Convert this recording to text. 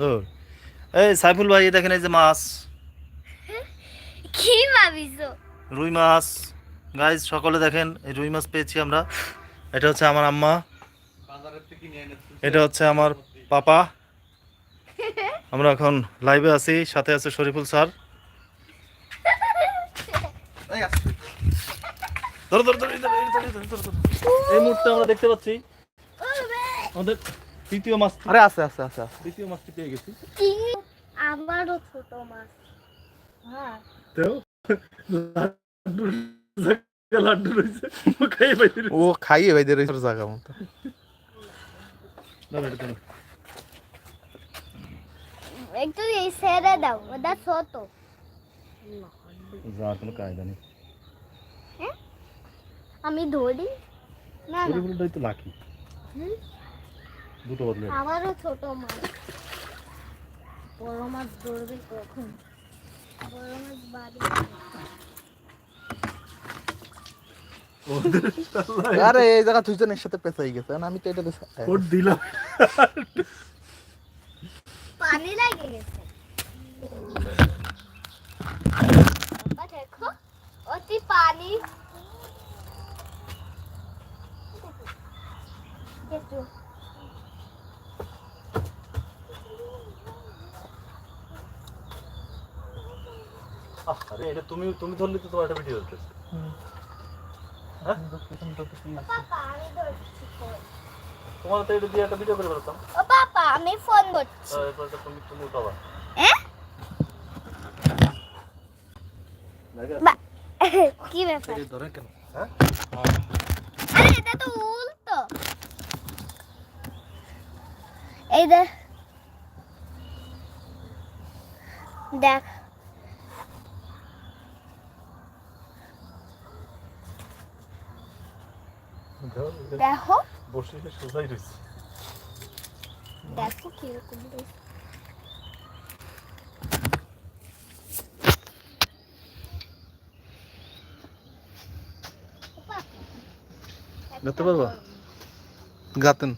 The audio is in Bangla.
ও এই সাইফুল ভাই দেখেন এই যে মাছ কি ভাবিছো রুই মাছ গাইজ সকলে দেখেন এই রুই মাছ পেয়েছি আমরা এটা হচ্ছে আমার আম্মা এটা হচ্ছে আমার পাপা আমরা এখন লাইভে আছি সাথে আছে শরীফুল স্যার ধরো, ধরো, ধরো। এই মুহূর্তে আমরা দেখতে পাচ্ছি আমাদের তৃতীয় মাছ আরে আছে আছে আছে আছে। দ্বিতীয় মাছটি পেয়ে গেছি। কি? আমারও ছোট মাছ। হ্যাঁ। তো লাড্ডু রয়েছে ও খাইয়ে পাইতে ও খাইয়ে ভাই দের জায়গা মতো। একটু এই ছেড়ে দাও ওটা ছোট। যার কোনো কায়দা নেই। আমি ধরি? না না। তো লাকি। হুম? দুটো বদলে আমারও ছোট মাছ। বড় মাছ ধরবে কখন? বড় মাছ বাড়ি আরে এই জায়গা দুইজনের সাথে পেঁচাই গেছে আমি তো এটা কোট দিলাম। পানি লাগে গেছে। দেখো অতি পানি একটু আরে এটা তুমি তুমি ধরলে তো তোমার একটা ভিডিও হচ্ছে হ্যাঁ? তোমার তো এটা দিয়ে একটা ভিডিও করে ফেলতাম ও পাপা আমি ফোন ধরছি। এরপর এটা তুমি তুমি উঠাবা। হ্যাঁ কি ব্যাপার? ধরে কেন? হ্যাঁ? আরে এটা তো উল্টো। এই দেখ দেখ। দেখো। বসে সোজাই রয়েছে দেখো কীরকম রয়েছে। ধরতে পারবা? গাতেন।